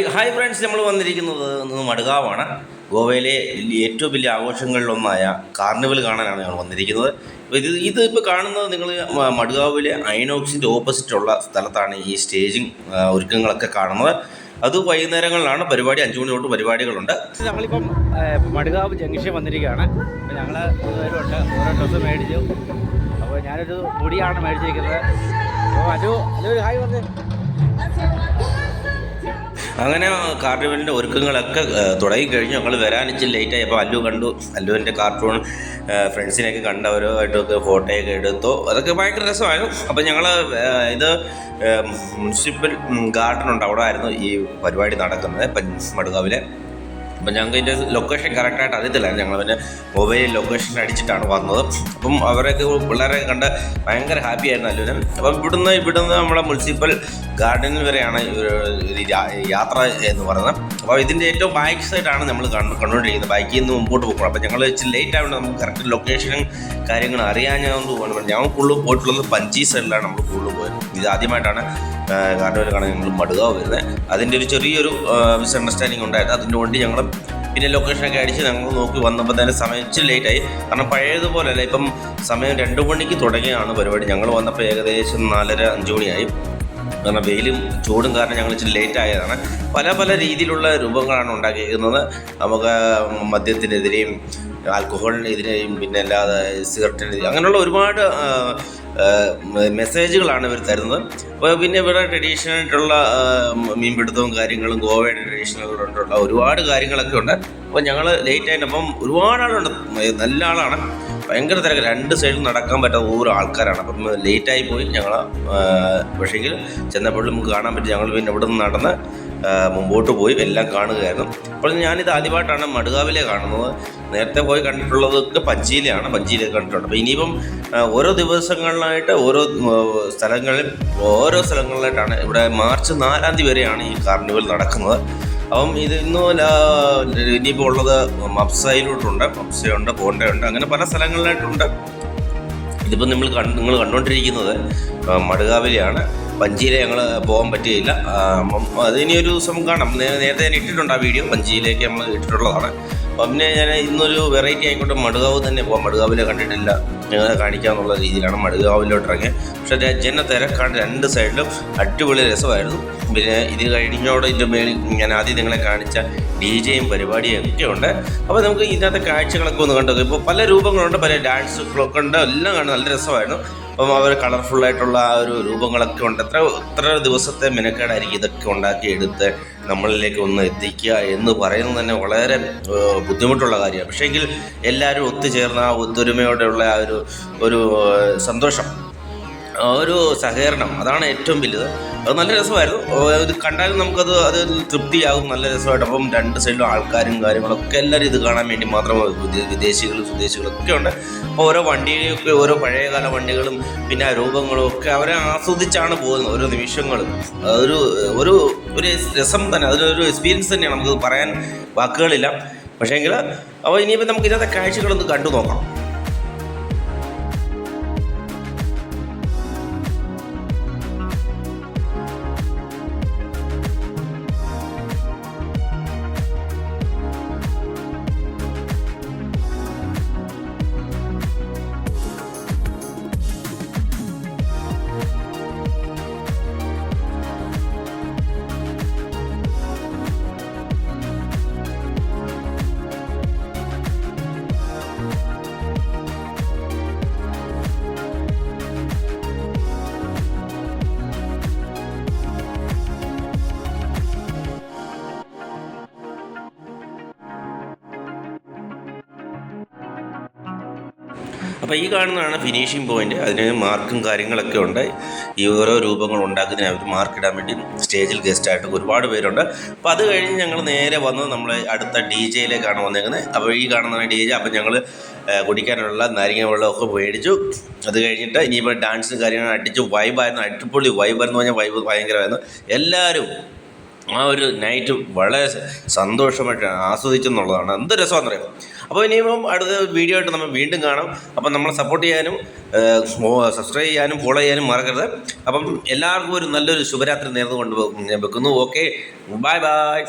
Hi friends നമ്മൾ വന്നിരിക്കുന്നത് മടുകാവാണ്. ഗോവയിലെ ഏറ്റവും വലിയ ആഘോഷങ്ങളിലൊന്നായ കാർണിവൽ കാണാനാണ് ഞങ്ങൾ വന്നിരിക്കുന്നത്. ഇത് ഇത് കാണുന്നത് നിങ്ങൾ മടുകാവിലെ ഐനോക്സിന്റെ ഓപ്പോസിറ്റുള്ള സ്ഥലത്താണ് ഈ സ്റ്റേജിങ് ഒരുക്കങ്ങളൊക്കെ കാണുന്നത്. അത് വൈകുന്നേരങ്ങളിലാണ് പരിപാടി അഞ്ചു മണി തൊട്ട് പരിപാടികളുണ്ട്. ഞങ്ങളിപ്പം മടുകാവ് ജംഗ്ഷൻ വന്നിരിക്കുകയാണ്. അപ്പോൾ ഞങ്ങൾ മൂന്നുപേരുണ്ട് ഓരോ ഡ്രസ്സ് മേടിച്ചു. അപ്പോൾ ഞാനൊരു മുടിയാണ് മേടിച്ചിരിക്കുന്നത്. അപ്പോൾ അജു അജു ഹായ് പറഞ്ഞു. അങ്ങനെ കാർണിവലിന്റെ ഒരുക്കങ്ങളൊക്കെ തുടങ്ങിക്കഴിഞ്ഞു. ഞങ്ങൾ വരാൻ ഇച്ചിരി ലേറ്റായി അപ്പോൾ അല്ലു കണ്ടു. അല്ലുവിന്റെ കാർട്ടൂൺ ഫ്രണ്ട്സിനെയൊക്കെ കണ്ട് അവരുമായിട്ടൊക്കെ ഫോട്ടോയൊക്കെ എടുത്തു. അതൊക്കെ ഭയങ്കര രസമായിരുന്നു. അപ്പോൾ ഞങ്ങൾ ഇത് മുനിസിപ്പൽ ഗാർഡൻ ഉണ്ട്. അവിടെ ആയിരുന്നു ഈ പരിപാടി നടക്കുന്നത്. മടുകാവിലെ. അപ്പം ഞങ്ങൾക്ക് ഇതിന്റെ ലൊക്കേഷൻ കറക്റ്റായിട്ട് അറിയത്തില്ലായിരുന്നു ഞങ്ങൾ പിന്നെ മൊബൈൽ ലൊക്കേഷൻ അടിച്ചിട്ടാണ് വന്നത്. അപ്പം അവരൊക്കെ പിള്ളേരെ കണ്ട് ഭയങ്കര ഹാപ്പി ആയിരുന്നു അല്ലുവിന് അപ്പം ഇവിടുന്ന് ഇവിടുന്ന് നമ്മുടെ മുനിസിപ്പൽ ഗാർഡനിൽ വരെയാണ് ഒരു യാത്ര എന്ന് പറയുന്നത്. അപ്പോൾ ഇതിന്റെ ഏറ്റവും ബാക്ക് സൈഡാണ് നമ്മൾ കണ്ടുകൊണ്ടിരിക്കുന്നത്. ബൈക്കിൽ നിന്ന് മുമ്പോട്ട് പോകണം. അപ്പോൾ ഞങ്ങൾ ഇച്ചിരി ലേറ്റ് ആയതുകൊണ്ട് നമുക്ക് കറക്റ്റ് ലൊക്കേഷനും കാര്യങ്ങളും അറിയാഞ്ഞതുകൊണ്ട് പോകണം. ഞാൻ കൂടുതൽ പോയിട്ടുള്ളത് പഞ്ചി സൈഡിലാണ് നമ്മൾ കൂടുതൽ പോയത്. ഇത് ആദ്യമായിട്ടാണ് കാർണിവൽ കാണാൻ ഞങ്ങൾ മടുകാവ് വരുന്നത്. അതിന്റെ ഒരു ചെറിയൊരു മിസ് അണ്ടർസ്റ്റാൻഡിങ് ഉണ്ടായിരുന്നു അതിന്റെ കൊണ്ട് ഞങ്ങൾ പിന്നെ ലൊക്കേഷനൊക്കെ അടിച്ച് ഞങ്ങൾ നോക്കി വന്നപ്പോൾ തന്നെ സമയം ഇച്ചിരി ലേറ്റായി കാരണം പഴയതുപോലെയല്ല ഇപ്പം സമയം രണ്ട് മണിക്ക് തുടങ്ങിയാണ് പരിപാടി. ഞങ്ങൾ വന്നപ്പോൾ ഏകദേശം നാലര അഞ്ച് മണിയായി. കാരണം വെയിലും ചൂടും കാരണം ഞങ്ങൾ ഇച്ചിരി ലേറ്റ് ആയതാണ്. പല പല രീതിയിലുള്ള രൂപങ്ങളാണ് ഉണ്ടാക്കിയിരിക്കുന്നത്. നമുക്ക് മദ്യത്തിനെതിരെയും ആൽക്കഹോളിനെതിരെയും പിന്നെ അല്ലാതെ സിഗരറ്റിനെതിരെയും അങ്ങനെയുള്ള ഒരുപാട് മെസ്സേജുകളാണ് ഇവർ തരുന്നത്. അപ്പോൾ പിന്നെ ഇവിടെ ട്രഡീഷണൽ ആയിട്ടുള്ള മീൻപിടുത്തവും കാര്യങ്ങളും ഗോവയുടെ ട്രഡീഷണൽ ആയിട്ടുള്ള ഒരുപാട് കാര്യങ്ങളൊക്കെ ഉണ്ട്. അപ്പോൾ ഞങ്ങൾ ലേറ്റ് ആയിട്ട് അപ്പം ഒരുപാട് ആളുണ്ട്. നല്ല ആളാണ്. ഭയങ്കര തിരക്ക്. രണ്ട് സൈഡിൽ നടക്കാൻ പറ്റാത്ത ഓരോ ആൾക്കാരാണ്. അപ്പം ലേറ്റായി പോയി. ഞങ്ങൾ പക്ഷേങ്കിൽ ചെന്നപ്പോഴും നമുക്ക് കാണാൻ പറ്റി. ഞങ്ങൾ പിന്നെ ഇവിടെ നിന്ന് നടന്ന് മുമ്പോട്ട് പോയി. എല്ലാം കാണുകയായിരുന്നു. അപ്പോൾ ഞാനിത് ആദ്യമായിട്ടാണ് മടുകാവിലെ കാണുന്നത്. നേരത്തെ പോയി കണ്ടിട്ടുള്ളതൊക്കെ പഞ്ചിയിലാണ്. പഞ്ചിയിലെ കണ്ടിട്ടുണ്ട്. അപ്പോൾ ഇനിയിപ്പം ഓരോ ദിവസങ്ങളിലായിട്ട് ഓരോ സ്ഥലങ്ങളിൽ ഓരോ സ്ഥലങ്ങളിലായിട്ടാണ് ഇവിടെ മാർച്ച് നാലാം തീയതി വരെയാണ് ഈ കാർണിവൽ നടക്കുന്നത്. അപ്പം ഇത് പോലെ ഇനിയിപ്പോൾ ഉള്ളത് മപ്സയിലോട്ടുണ്ട് മപ്സയുണ്ട് പോണ്ടയുണ്ട് അങ്ങനെ പല സ്ഥലങ്ങളിലായിട്ടുണ്ട്. ഇതിപ്പോൾ നമ്മൾ കണ്ട് നിങ്ങൾ കണ്ടുകൊണ്ടിരിക്കുന്നത് മടുകാവിലെയാണ്. പഞ്ചിയിലെ ഞങ്ങൾ പോകാൻ പറ്റിയില്ല. അപ്പം അതിനി ഒരു ദിവസം കാണാം. നേരത്തെ ഞാൻ ഇട്ടിട്ടുണ്ട് ആ വീഡിയോ. പഞ്ചിയിലേക്ക് നമ്മൾ ഇട്ടിട്ടുള്ളതാണ്. അപ്പം പിന്നെ ഞാൻ ഇന്നൊരു വെറൈറ്റി ആയിക്കോട്ടെ മടുകാവ് തന്നെ പോകാം മടുകാവിലെ കണ്ടിട്ടില്ല. ഞങ്ങളെ കാണിക്കാമെന്നുള്ള രീതിയിലാണ് മടുകാവിലോട്ട് ഇറങ്ങിയത് പക്ഷേ രജന തിരക്കാണ് രണ്ട് സൈഡിലും. അടിപൊളി രസമായിരുന്നു. പിന്നെ ഇത് കഴിഞ്ഞോടെ ഇതിന്റെ മേളിൽ ഞാൻ ആദ്യം നിങ്ങളെ കാണിച്ച ഡി ജെയും പരിപാടിയും ഒക്കെ ഉണ്ട്. അപ്പോൾ നമുക്ക് ഇതിനകത്തെ കാഴ്ചകളൊക്കെ ഒന്ന് കണ്ടു ഇപ്പോൾ പല രൂപങ്ങളുണ്ട്. പല ഡാൻസുകളൊക്കെ ഉണ്ട്. എല്ലാം കാണാൻ നല്ല രസമായിരുന്നു. അപ്പം അവർ കളർഫുൾ ആയിട്ടുള്ള ആ ഒരു രൂപങ്ങളൊക്കെ ഉണ്ട്. എത്ര എത്ര ദിവസത്തെ മെനക്കേടായിരിക്കും ഇതൊക്കെ ഉണ്ടാക്കി എടുത്ത് നമ്മളിലേക്ക് ഒന്ന് എത്തിക്കുക എന്ന് പറയുന്നത് തന്നെ വളരെ ബുദ്ധിമുട്ടുള്ള കാര്യമാണ്. പക്ഷേങ്കിൽ എല്ലാവരും ഒത്തുചേർന്ന ആ ഒത്തൊരുമയോടെയുള്ള ആ ഒരു ഒരു സന്തോഷം. ഒരു സഹകരണം. അതാണ് ഏറ്റവും വലുത്. അത് നല്ല രസമായിരുന്നു. ഇത് കണ്ടാലും നമുക്കത് അത് തൃപ്തിയാകും. നല്ല രസമായിട്ട്. അപ്പം രണ്ട് സൈഡിലും ആൾക്കാരും കാര്യങ്ങളൊക്കെ എല്ലാവരും ഇത് കാണാൻ വേണ്ടി മാത്രം വിദേ- വിദേശികളും സ്വദേശികളും ഒക്കെ ഉണ്ട്. അപ്പോൾ ഓരോ വണ്ടിയൊക്കെ ഓരോ പഴയകാല വണ്ടികളും പിന്നെ രൂപങ്ങളും ഒക്കെ അവരെ ആസ്വദിച്ചാണ് പോകുന്നത് ഓരോ നിമിഷങ്ങളും. ഒരു ഒരു ഒരു രസം തന്നെ. അതിനൊരു എക്സ്പീരിയൻസ് തന്നെയാണ്. നമുക്ക് പറയാൻ വാക്കുകളില്ല. പക്ഷേങ്കിൽ അപ്പോൾ ഇനിയിപ്പോൾ നമുക്ക് ഇതിനകത്തെ കാഴ്ചകളൊന്ന് കണ്ടു നോക്കാം അപ്പോൾ ഈ കാണുന്നതാണ് ഫിനിഷിംഗ് പോയിന്റ് അതിന് മാർക്കും കാര്യങ്ങളൊക്കെ ഉണ്ട്. ഈ ഓരോ രൂപങ്ങൾ ഉണ്ടാക്കുന്നതിന് അവർ മാർക്ക് ഇടാൻ വേണ്ടി സ്റ്റേജിൽ ഗസ്റ്റായിട്ട് ഒരുപാട് പേരുണ്ട്. അപ്പോൾ അത് കഴിഞ്ഞ് ഞങ്ങൾ നേരെ വന്നത് നമ്മൾ അടുത്ത ഡി ജെയിലേക്കാണ് വന്നിരിക്കുന്നത് അപ്പോൾ ഈ കാണുന്നതാണ് ഡി ജെ അപ്പോൾ ഞങ്ങൾ കുടിക്കാനുള്ള നാരങ്ങ വെള്ളമൊക്കെ മേടിച്ചു. അത് കഴിഞ്ഞിട്ട് ഇനിയിപ്പോൾ ഡാൻസും കാര്യങ്ങളും അടിച്ച് വൈബായിരുന്നു അടിപൊളി വൈബായിരുന്നു പറഞ്ഞാൽ വൈബ് ഭയങ്കരമായിരുന്നു. എല്ലാവരും ആ ഒരു നൈറ്റ് വളരെ സന്തോഷമായിട്ട് ആസ്വദിച്ചെന്നുള്ളതാണ്. എന്ത് രസമാണെന്നറിയാം അപ്പോൾ ഇനിയിപ്പം അടുത്ത വീഡിയോ ആയിട്ട് നമ്മൾ വീണ്ടും കാണാം. അപ്പം നമ്മളെ സപ്പോർട്ട് ചെയ്യാനും സബ്സ്ക്രൈബ് ചെയ്യാനും ഫോളോ ചെയ്യാനും മറക്കരുത്. അപ്പം എല്ലാവർക്കും ഒരു നല്ലൊരു ശുഭരാത്രി നേർന്നുകൊണ്ട് കൊണ്ട് വെക്കുന്നു. Okay bye bye